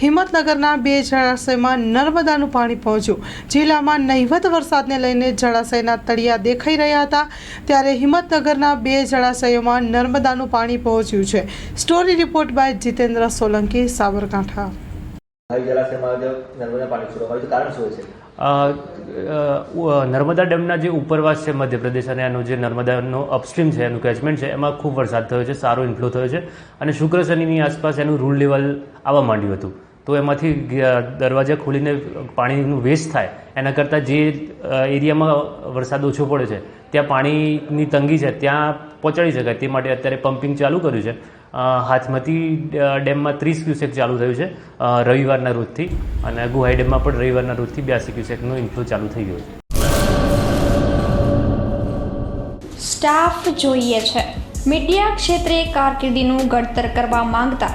હિંમતનગરના બે જળાશયમાં નર્મદાનું પાણી પહોંચ્યું. જિલ્લામાં નહિવત વરસાદને લઈને જળાશયના તળિયા દેખાઈ રહ્યા હતા. ત્યારે હિંમતનગરના બે જળાશયોમાં નર્મદાનું પાણી પહોંચ્યું છે. Story report by Jitendra Solanki Sabarkantha. પાણી કારણ શું છે? નર્મદા ડેમના જે ઉપરવાસ છે મધ્યપ્રદેશ અને એનું જે નર્મદાનો અપસ્ટ્રીમ છે એનું કેચમેન્ટ છે એમાં ખૂબ વરસાદ થયો છે સારો ઇન્ફ્લો થયો છે અને શુક્ર શનિની આસપાસ એનું રૂલ લેવલ આવવા માંડ્યું હતું. તો એમાંથી દરવાજા ખોલીને પાણીનું વેસ્ટ થાય. એના કરતાં જે એરિયામાં વરસાદ ઓછો પડે છે, ત્યાં પાણીની તંગી છે, ત્યાં પહોંચાડી શકાય. તે માટે અત્યારે પમ્પિંગ ચાલુ કર્યું છે. હાથમતી ડેમમાં ત્રીસ ક્યુસેક ચાલુ થયું છે રવિવારના રોજથી. અને ગુહાઈ ડેમમાં પણ રવિવારના રોજથી બ્યાસી ક્યુસેકનો ઇન્ફ્લો ચાલુ થઈ ગયો છે. સ્ટાફ જોઈએ છે. મીડિયા ક્ષેત્રે કારકિર્દીનું ઘડતર કરવા માંગતા